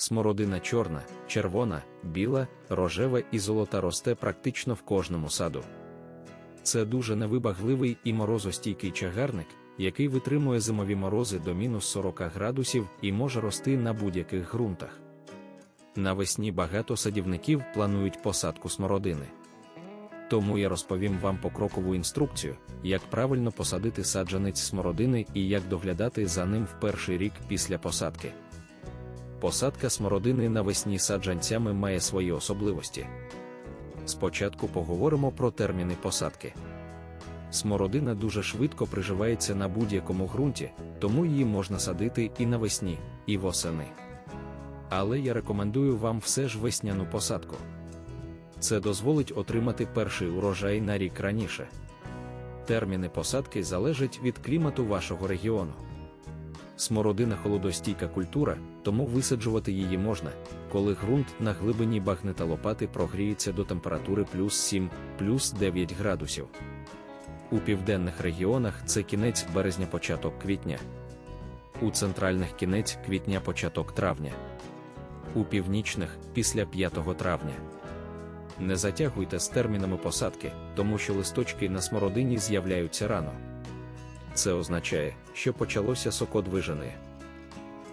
Смородина чорна, червона, біла, рожева і золота росте практично в кожному саду. Це дуже невибагливий і морозостійкий чагарник, який витримує зимові морози до мінус 40 градусів і може рости на будь-яких ґрунтах. Навесні багато садівників планують посадку смородини. Тому я розповім вам покрокову інструкцію, як правильно посадити саджанець смородини і як доглядати за ним в перший рік після посадки. Посадка смородини навесні саджанцями має свої особливості. Спочатку поговоримо про терміни посадки. Смородина дуже швидко приживається на будь-якому ґрунті, тому її можна садити і навесні, і восени. Але я рекомендую вам все ж весняну посадку. Це дозволить отримати перший урожай на рік раніше. Терміни посадки залежать від клімату вашого регіону. Смородина холодостійка культура, тому висаджувати її можна, коли ґрунт на глибині багнета лопати прогріється до температури плюс 7, плюс 9 градусів. У південних регіонах це кінець березня початок квітня. У центральних кінець квітня початок травня. У північних після 5 травня. Не затягуйте з термінами посадки, тому що листочки на смородині з'являються рано. Це означає, що почалося сокодвижене.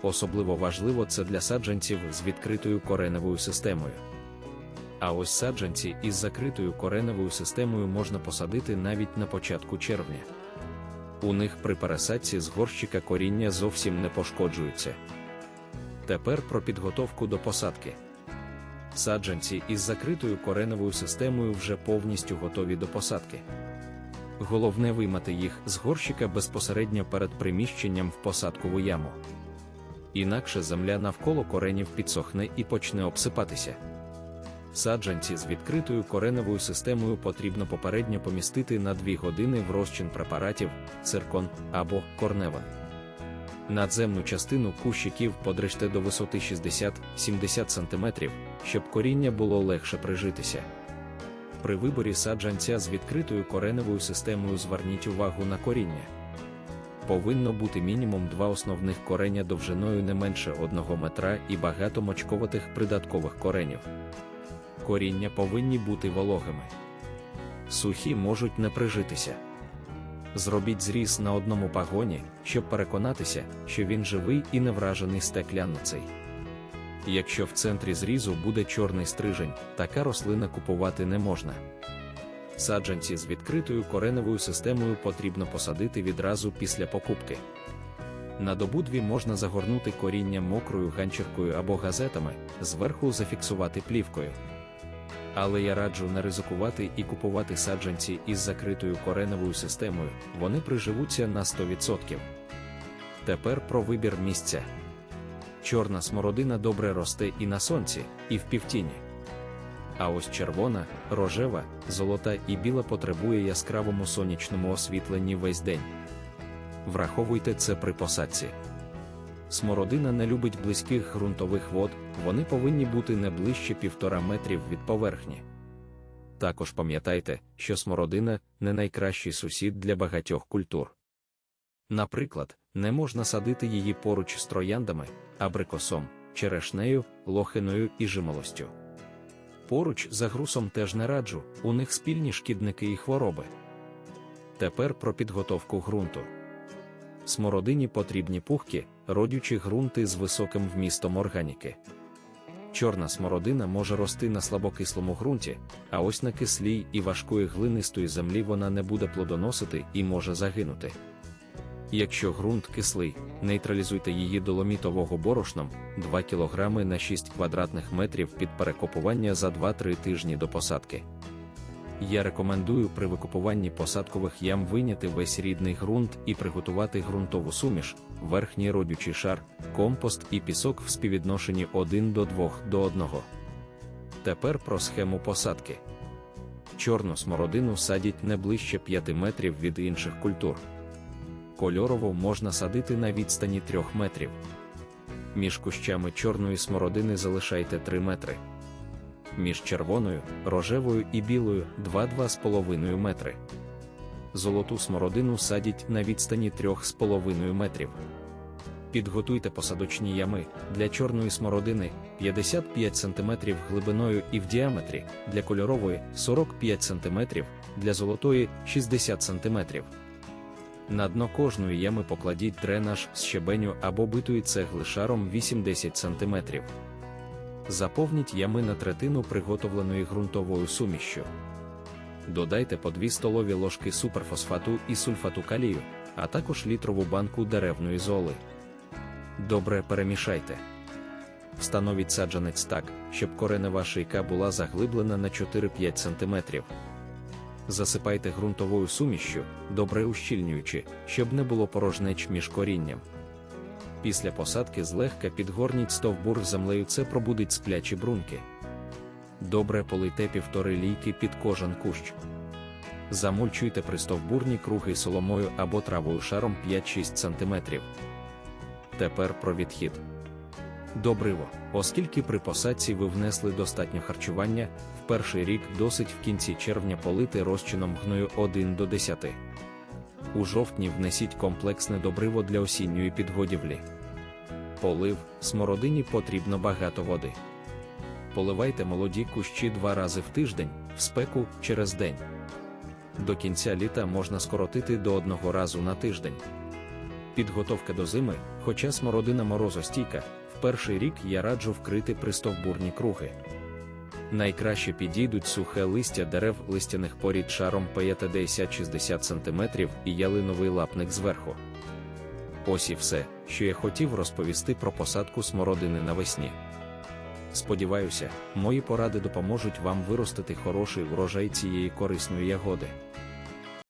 Особливо важливо це для саджанців з відкритою кореневою системою. А ось саджанці із закритою кореневою системою можна посадити навіть на початку червня. У них при пересадці з горщика коріння зовсім не пошкоджуються. Тепер про підготовку до посадки. Саджанці із закритою кореневою системою вже повністю готові до посадки. Головне виймати їх з горщика безпосередньо перед приміщенням в посадкову яму. Інакше земля навколо коренів підсохне і почне обсипатися. Саджанці з відкритою кореневою системою потрібно попередньо помістити на 2 години в розчин препаратів, циркон або корневан. Надземну частину кущиків подрижте до висоти 60-70 см, щоб коріння було легше прижитися. При виборі саджанця з відкритою кореневою системою зверніть увагу на коріння. Повинно бути мінімум два основних кореня довжиною не менше 1 метра і багато мочковатих придаткових коренів. Коріння повинні бути вологими. Сухі можуть не прижитися. Зробіть зріз на одному пагоні, щоб переконатися, що він живий і не вражений стеклянницей. Якщо в центрі зрізу буде чорний стрижень, така рослина купувати не можна. Саджанці з відкритою кореневою системою потрібно посадити відразу після покупки. На добу-дві можна загорнути коріння мокрою ганчіркою або газетами, зверху зафіксувати плівкою. Але я раджу не ризикувати і купувати саджанці із закритою кореневою системою, вони приживуться на 100%. Тепер про вибір місця. Чорна смородина добре росте і на сонці, і в півтіні. А ось червона, рожева, золота і біла потребує яскравому сонячному освітленні весь день. Враховуйте це при посадці. Смородина не любить близьких ґрунтових вод, вони повинні бути не ближче півтора метрів від поверхні. Також пам'ятайте, що смородина не найкращий сусід для багатьох культур. Наприклад, не можна садити її поруч з трояндами, абрикосом, черешнею, лохиною і жимолостю. Поруч за грусом теж не раджу, у них спільні шкідники і хвороби. Тепер про підготовку ґрунту. Смородині потрібні пухкі, родючі ґрунти з високим вмістом органіки. Чорна смородина може рости на слабокислому ґрунті, а ось на кислій і важкої глинистої землі вона не буде плодоносити і може загинути. Якщо ґрунт кислий, нейтралізуйте її доломітового борошном 2 кг на 6 квадратних метрів під перекопування за 2-3 тижні до посадки. Я рекомендую при викупуванні посадкових ям виняти весь рідний ґрунт і приготувати ґрунтову суміш, верхній родючий шар, компост і пісок в співвідношенні 1 до 2 до 1. Тепер про схему посадки. Чорну смородину садять не ближче 5 метрів від інших культур. Кольорово можна садити на відстані 3 метрів. Між кущами чорної смородини залишайте 3 метри між червоною, рожевою і білою 2-2,5 метри. Золоту смородину садять на відстані 3,5 метрів. Підготуйте посадочні ями для чорної смородини 55 см глибиною і в діаметрі, для кольорової 45 см, для золотої 60 см. На дно кожної ями покладіть дренаж з щебеню або битої цегли шаром 80 см. Заповніть ями на третину приготовленої ґрунтовою сумішшю. Додайте по 2 столові ложки суперфосфату і сульфату калію, а також літрову банку деревної золи. Добре перемішайте. Встановіть саджанець так, щоб коренева шийка була заглиблена на 4-5 см. Засипайте ґрунтовою сумішшю, добре ущільнюючи, щоб не було порожнеч між корінням. Після посадки злегка підгорніть стовбур землею, це пробудить сплячі брунки. Добре полийте півтори лійки під кожен кущ. Замульчуйте пристовбурні круги соломою або травою шаром 5-6 см. Тепер про відхід. Добриво, оскільки при посадці ви внесли достатньо харчування, в перший рік досить в кінці червня полити розчином гною 1 до 10. У жовтні внесіть комплексне добриво для осінньої підгодівлі. Полив, смородині потрібно багато води. Поливайте молоді кущі два рази в тиждень, в спеку через день. До кінця літа можна скоротити до одного разу на тиждень. Підготовка до зими, хоча смородина морозостійка, в перший рік я раджу вкрити пристовбурні круги. Найкраще підійдуть сухе листя дерев листяних порід шаром 50-60 см і ялиновий лапник зверху. Ось і все, що я хотів розповісти про посадку смородини навесні. Сподіваюся, мої поради допоможуть вам виростити хороший врожай цієї корисної ягоди.